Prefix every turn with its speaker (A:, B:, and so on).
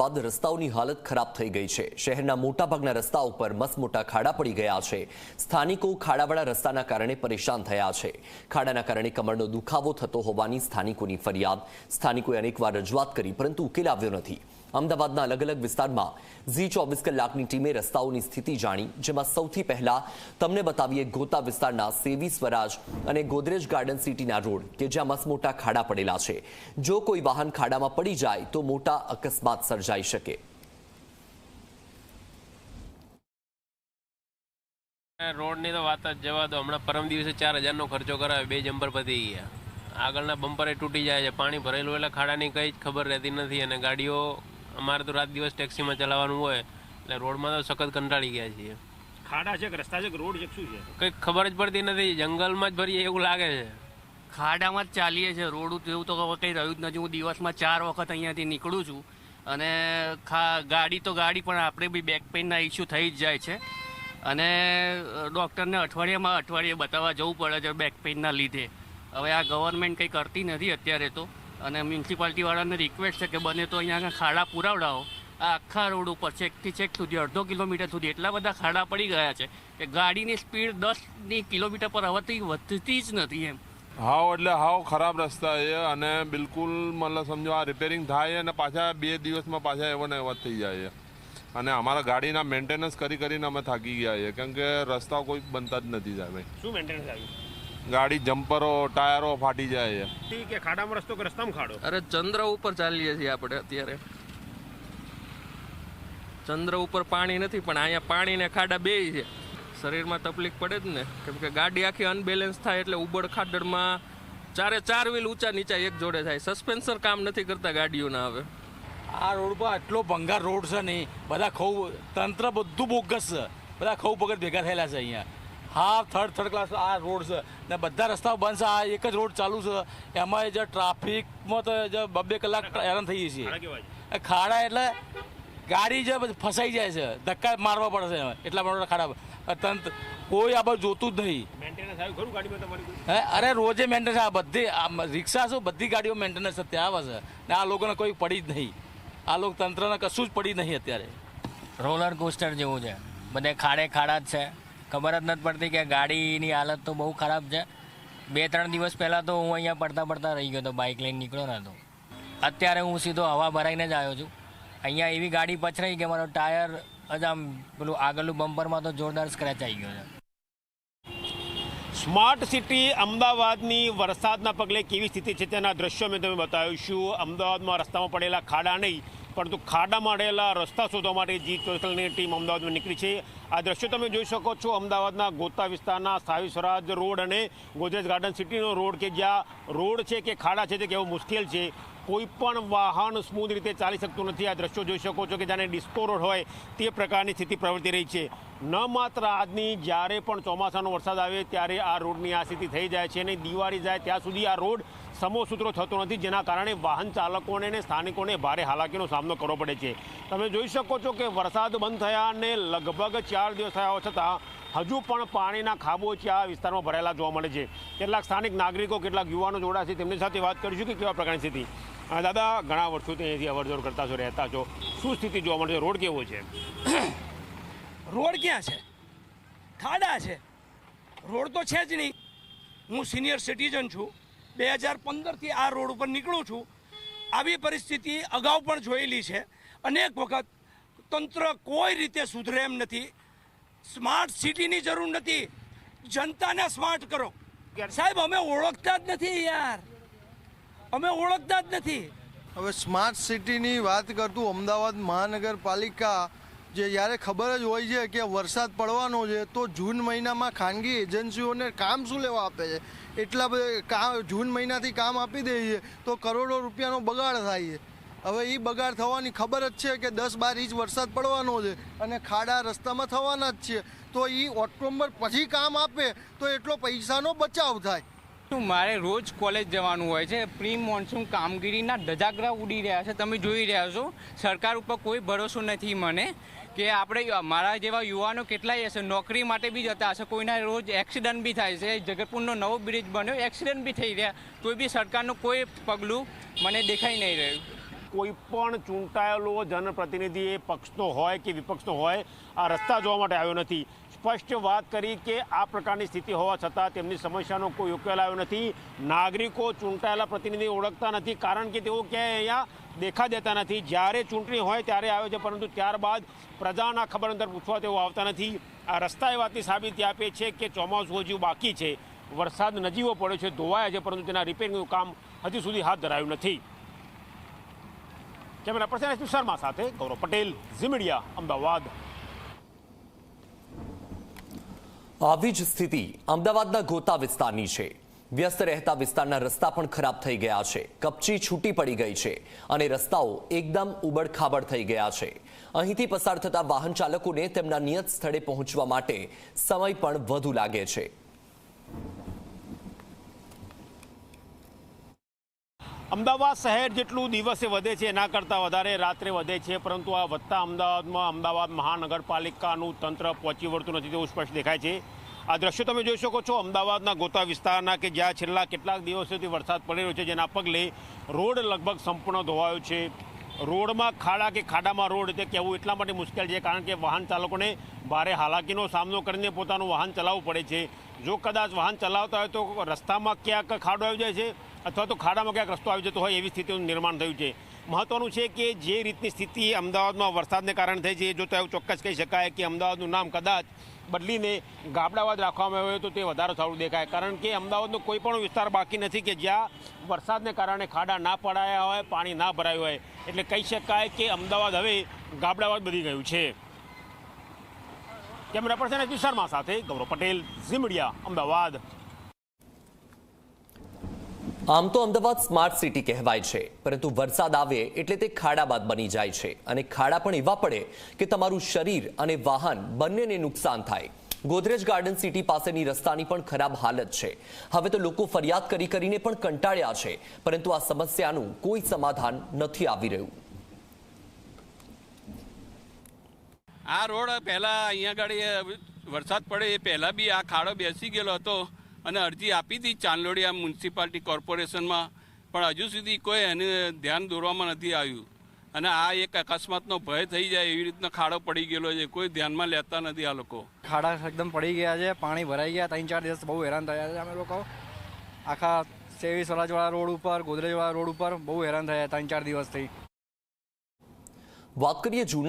A: બાદ રસ્તાઓની હાલત ખરાબ થઈ ગઈ છે. શહેરના મોટાભાગના રસ્તા ઉપર મસમોટા ખાડા પડી ગયા છે. સ્થાનિકો ખાડાવાળા રસ્તાના કારણે પરેશાન થયા છે. ખાડાના કારણે કમરનો દુખાવો થતો હોવાની સ્થાનિકોની ફરિયાદ. સ્થાનિકોએ અનેકવાર રજૂઆત કરી, પરંતુ ઉકેલ આવ્યો નથી. અમદાવાદના અલગ અલગ વિસ્તારમાં ઝી ચોવીસ કલાકની ટીમે રસ્તાઓની સ્થિતિ જાણી, જેમાં સૌથી પહેલા તમને બતાવીએ ગોતા વિસ્તારના સેવી સ્વરાજ અને ગોદરેજ ગાર્ડન સિટીના રોડ, કે જ્યાં મસમોટા ખાડા પડેલા છે. જો કોઈ વાહન ખાડામાં પડી જાય, તો મોટા અકસ્માત સર્જાઈ શકે.
B: રોડની તો વાત જવા દો. હમણાં પરમ દિવસે ચાર હજારનો ખર્ચો કરાવે બે જમ્પર પતી ગયા. આગળના બમ્પરે તૂટી જાય છે. પાણી ભરેલું એટલે ખાડાની કંઈ જ ખબર રહેતી નથી અને ગાડીઓ અમારે તો રાત દિવસ ટેક્સીમાં ચલાવવાનું હોય એટલે રોડમાં તો સખત કંટાળી ગયા છીએ.
C: ખાડા છે કે રસ્તા છે કે રોડ છે શું છે?
B: કંઈક ખબર જ પડતી નથી જંગલમાં જ ભરીએ એવું લાગે છે.
D: ખાડામાં જ ચાલીએ છીએ રોડ એવું તો હવે કંઈ રહ્યું જ નથી. હું દિવસમાં ચાર વખત અહીંયાથી નીકળું છું. અને ખા ગાડી તો ગાડી પણ આપણે બી બેક પેઇનના ઇસ્યુ થઈ જ જાય છે. અને ડૉક્ટરને અઠવાડિયામાં અઠવાડિયે બતાવવા જવું પડે છે બેક પેઇનના લીધે. હવે આ ગવર્મેન્ટ કંઈ કરતી નથી અત્યારે તો. અને મ્યુનિસિપાલિટીવાળાને રિક્વેસ્ટ છે કે બને તો અહીંયા આગળ ખાડા પુરાવડાવો. આ આખા રોડ ઉપર છેકથી છેક સુધી અડધો કિલોમીટર સુધી એટલા બધા ખાડા પડી ગયા છે કે ગાડીની સ્પીડ દસની કિલોમીટર પર હવેથી વધતી જ નથી એમ.
E: હાવ એટલે હાવ ખરાબ રસ્તા છે અને બિલકુલ મતલબ સમજો આ રિપેરિંગ થાય અને પાછા બે દિવસમાં પાછા એવો ને એવા થઈ જાય છે. અને અમારા ગાડીના મેન્ટેનન્સ કરી કરીને અમે થાકી ગયા છીએ. કેમ કે રસ્તા કોઈ બનતા જ નથી સાહેબ.
C: શું મેન્ટેનન્સ આવ્યું?
E: ગાડી જમ્પરો ટાયરો ફાટી જાય છે.
C: ઠીક છે ખાડામાં રસ્તો કે રસ્તામાં ખાડો.
F: અરે ચંદ્ર ઉપર ચાલીએ છીએ આપણે અત્યારે. ચંદ્ર ઉપર પાણી નથી પણ અહીંયા પાણી ને ખાડા બે છે. શરીરમાં તકલીફ પડે જ ને. કેમ કે ગાડી આખી અનબેલેન્સ થાય એટલે ઉબડ ખાડડમાં ચારે ચાર વ્હીલ ઊંચા નીચા એક જોડે થાય. સસ્પેન્સર કામ નથી કરતા ગાડીઓના હવે.
G: આ રોડ પર આટલો ભંગાર રોડ છે નહીં બધા ખૌ તંત્ર બધું બોગસ છે. બધા ખૌ ભગત ભેગા થયેલા છે અહીંયા. હા થર્ડ થર્ડ ક્લાસ આ રોડ છે. ને બધા રસ્તાઓ બંધ છે. આ એક જ રોડ ચાલુ છે. એમાં જે ટ્રાફિકમાં તો જે બે કલાક હેરાન થઈએ છીએ.
C: ખાડા છે?
G: ખાડા એટલે ગાડી જે ફસાઈ જાય છે. ધક્કા મારવા પડે છે. એટલા માટે ખાડા તંત્ર કોઈ આ બધું જોતું જ નહીં.
C: મેન્ટેનન્સ આવ્યું ખરું ગાડીમાં તમારી કોઈ?
G: હે? અરે રોજે મેન્ટેનન્સ આ બધી આ રિક્ષા શું? બધી ગાડીઓ મેન્ટેનન્સ ત્યાં આવે છે. ને આ લોકોને કોઈ પડી જ નહીં. આ લોકો તંત્રને કશું જ પડી નહીં અત્યારે.
H: રોલર કોસ્ટર જેવું છે. બધે ખાડે ખાડા જ છે. ખબર જ નથી પડતી કે ગાડીની હાલત તો બહુ ખરાબ છે. બે, ત્રણ દિવસ પહેલાં તો હું અહીંયા પડતા પડતા રહી ગયો હતો બાઇક લઈને નીકળ્યો નહોતો અત્યારે હું સીધો હવા ભરાઈને જ આવ્યો છું. અહીંયા એવી ગાડી પછરાઈ કે મારો ટાયર જ આમ પેલું આગળનું બમ્પરમાં તો જોરદાર સ્ક્રેચ આવી ગયો છે.
C: સ્માર્ટ સિટી અમદાવાદની વરસાદના પગલે કેવી સ્થિતિ છે તેના દ્રશ્યો મેં તમે બતાવ્યું છું. અમદાવાદમાં રસ્તામાં પડેલા ખાડા નહીં પરંતુ ખાડામાં રહેલા રસ્તા શોધવા માટે જી ચોકલની ટીમ અમદાવાદમાં નીકળી છે. આ દ્રશ્યો તમે જોઈ શકો છો અમદાવાદના ગોતા વિસ્તારના સ્થાવી સ્વરાજ રોડ અને ગોદરેજ ગાર્ડન સિટીનો રોડ કે જ્યાં રોડ છે કે ખાડા છે તે કેવો મુશ્કેલ છે. કોઈપણ વાહન સ્મૂથ રીતે ચાલી શકતું નથી. આ દ્રશ્યો જોઈ શકો છો કે જાણે ડિસ્કો રોડ હોય તે પ્રકારની સ્થિતિ પ્રવર્તી રહી છે. ન માત્ર આજની જ્યારે પણ ચોમાસાનો વરસાદ આવે ત્યારે આ રોડની આ સ્થિતિ થઈ જાય છે અને દિવાળી જાય ત્યાં સુધી આ રોડ સમોસૂત્રો થતો નથી, જેના કારણે વાહન ચાલકોને અને સ્થાનિકોને ભારે હાલાકીનો સામનો કરવો પડે છે. તમે જોઈ શકો છો કે વરસાદ બંધ થયા અને લગભગ ચાર દિવસ થયા છતાં, હજુ પણ પાણીના ખાબોચિયા વિસ્તારમાં ભરેલા જોવા મળે છે. કેટલાક સ્થાનિક નાગરિકો, કેટલાક યુવાનો જોડા છે, તેમની સાથે વાત કરીશું કે કેવા પ્રકારની સ્થિતિ. દાદા, ઘણા વર્ષોથી અહીંથી અવરજવર કરતા છો, રહેતા છો. શું સ્થિતિ જોવા મળે છે? રોડ કેવો છે?
I: રોડ ક્યાં છે? ખાડા છે. રોડ તો છે જ નહીં. હું સિનિયર સિટીઝન છું. બે હજાર પંદરથી આ રોડ ઉપર નીકળું છું. આવી પરિસ્થિતિ અગાઉ પણ જોયેલી છે. અનેક વખત તંત્ર કોઈ રીતે સુધરે એમ નથી. સ્માર્ટ સિટીની જરૂર નથી. જનતાને સ્માર્ટ કરો. સાહેબ, અમે ઓળખતા જ નથી યાર. અમે ઓળખતા જ નથી.
J: હવે સ્માર્ટ સિટીની વાત કરતું અમદાવાદ મહાનગરપાલિકા જે યારે ખબર જ હોય છે કે વરસાદ પડવાનો છે, તો જૂન મહિનામાં ખાનગી એજન્સીઓને કામ શું લેવા આપે છે? એટલા બધા કામ, જૂન મહિનાથી કામ આપી દે છે, તો કરોડો રૂપિયાનો બગાડ થાય છે. હવે એ બગાડ થવાની ખબર જ છે કે દસ બાર ઇંચ વરસાદ પડવાનો છે અને ખાડા રસ્તામાં થવાના જ છે. તો એ ઓક્ટોબર પછી કામ આપે, તો એટલો પૈસાનો બચાવ થાય.
K: મારે રોજ કોલેજ જવાનું હોય છે? પ્રી મોન્સૂન કામગીરીના ધજાગરા ઉડી રહ્યા છે. તમે જોઈ રહ્યા છો, સરકાર ઉપર કોઈ ભરોસો નથી મને. કે આપણે મારા જેવા યુવાનો કેટલાય હશે? નોકરી માટે બી જતા હશે. કોઈના રોજ એક્સિડન્ટ બી થાય છે. જગતપુરનો નવો બ્રિજ બન્યો. એક્સિડન્ટ બી થઈ રહ્યા. તોય બી સરકારનું કોઈ પગલું મને દેખાઈ નહીં રહ્યું.
C: કોઈ પણ ચૂંટાયેલો જનપ્રતિનિધિ એ પક્ષનો હોય કે વિપક્ષનો હોય, આ રસ્તા જોવા માટે આવ્યો નથી. સ્પષ્ટ વાત કરી કે આ પ્રકારની સ્થિતિ હોવા છતાં તેમની સમસ્યાનો કોઈ ઉકેલ આવ્યો નથી. નાગરિકો ચૂંટાયેલા પ્રતિનિધિ ઓળખતા નથી કારણ કે તેઓ ક્યાંય અહીંયા દેખા દેતા નથી. જ્યારે ચૂંટણી હોય ત્યારે આવે છે, પરંતુ ત્યારબાદ પ્રજાના ખબર અંતર પૂછવા તેઓ આવતા નથી. આ રસ્તા એ વાતની સાબિતી આપે છે કે ચોમાસું હજુ બાકી છે. વરસાદ નજીવો પડ્યો છે, ધોવાયા છે, પરંતુ તેના રિપેરિંગનું કામ હજી સુધી હાથ ધરાયું નથી. કેમેરા પર્સન શર્મા સાથે ગૌરવ પટેલ ઝીમીડિયા અમદાવાદ.
A: આવી જ સ્થિતિ અમદાવાદના ગોતા વિસ્તારની છે. વ્યસ્ત રહેતા વિસ્તારના રસ્તા પણ ખરાબ થઈ ગયા છે. કપચી છૂટી પડી ગઈ છે અને રસ્તાઓ એકદમ ઉબડખાબડ થઈ ગયા છે. અહીંથી પસાર થતા વાહન ચાલકોને તેમના નિયત સ્થળે પહોંચવા માટે સમય પણ વધુ લાગે છે.
C: અમદાવાદ શહેર જેટલું દિવસે વધે છે એના કરતાં વધારે રાત્રે વધે છે, પરંતુ આ વધતા અમદાવાદમાં અમદાવાદ મહાનગરપાલિકાનું તંત્ર પહોંચી વળતું નથી તેવું સ્પષ્ટ દેખાય છે. આ દ્રશ્યો તમે જોઈ શકો છો અમદાવાદના ગોતા વિસ્તારના કે જ્યાં છેલ્લા કેટલાક દિવસોથી વરસાદ પડી રહ્યો છે, જેના પગલે રોડ લગભગ સંપૂર્ણ ધોવાયો છે. રોડમાં ખાડા કે ખાડામાં રોડ તે કહેવું એટલા માટે મુશ્કેલ છે, કારણ કે વાહન ચાલકોને ભારે હાલાકીનો સામનો કરીને પોતાનું વાહન ચલાવવું પડે છે. જો કદાચ વાહન ચલાવતા હોય તો રસ્તામાં ક્યાંક ખાડો આવી જાય છે, અથવા તો ખાડામાં ક્યાંક રસ્તો આવી જતો હોય એવી સ્થિતિનું નિર્માણ થયું છે. મહત્વનું છે કે જે રીતની સ્થિતિ અમદાવાદમાં વરસાદને કારણે થઈ છે, એ જોતા એવું ચોક્કસ કહી શકાય કે અમદાવાદનું નામ કદાચ બદલીને ગાબડાવાદ રાખવામાં આવ્યો તો તે વધારે સારું દેખાય. કારણ કે અમદાવાદનો કોઈ પણ વિસ્તાર બાકી નથી કે જ્યાં વરસાદને કારણે ખાડા ના પડાયા હોય, પાણી ના ભરાયું હોય. એટલે કહી શકાય કે અમદાવાદ હવે ગાબડાવાદ બની ગયું છે. કેમેરા પર્સન એચ શર્મા સાથે ગૌરવ પટેલ, ઝી મીડિયા, અમદાવાદ.
A: આમ તો અમદાવાદ સ્માર્ટ સિટી કહેવાય છે, પરંતુ વરસાદ આવે એટલે તે ખાડાબાદ બની જાય છે. અને ખાડા પણ એવા પડે કે તમારું શરીર અને વાહન બંનેને નુકસાન થાય. ગોદરેજ ગાર્ડન સિટી પાસેની રસ્તાની પણ ખરાબ હાલત છે. હવે તો લોકો ફરિયાદ કરી કરીને પણ કંટાળ્યા છે, પરંતુ આ સમસ્યાનું કોઈ સમાધાન નથી આવી રહ્યું.
L: આ રોડ પહેલાં અહીંયા આગળ વરસાદ પડે એ પહેલાં બી આ ખાડો બેસી ગયેલો હતો. અને અરજી આપી હતી ચાંદલોડિયા મ્યુનિસિપાલિટી કોર્પોરેશનમાં પણ હજુ સુધી કોઈ એને ધ્યાન દોરવામાં નથી આવ્યું. અને આ એક અકસ્માતનો ભય થઈ જાય એવી રીતનો ખાડો પડી ગયેલો છે કોઈ ધ્યાનમાં લેતા નથી આ લોકો.
M: ખાડા એકદમ પડી ગયા છે પાણી ભરાઈ ગયા ત્રણ ચાર દિવસ બહુ હેરાન થયા છે અમે લોકો. આખા સેવી સ્વરાજવાળા રોડ ઉપર ગોદરેજવાળા રોડ ઉપર બહુ હેરાન થયા ત્રણ ચાર દિવસથી.
A: વાત કરીએ જૂના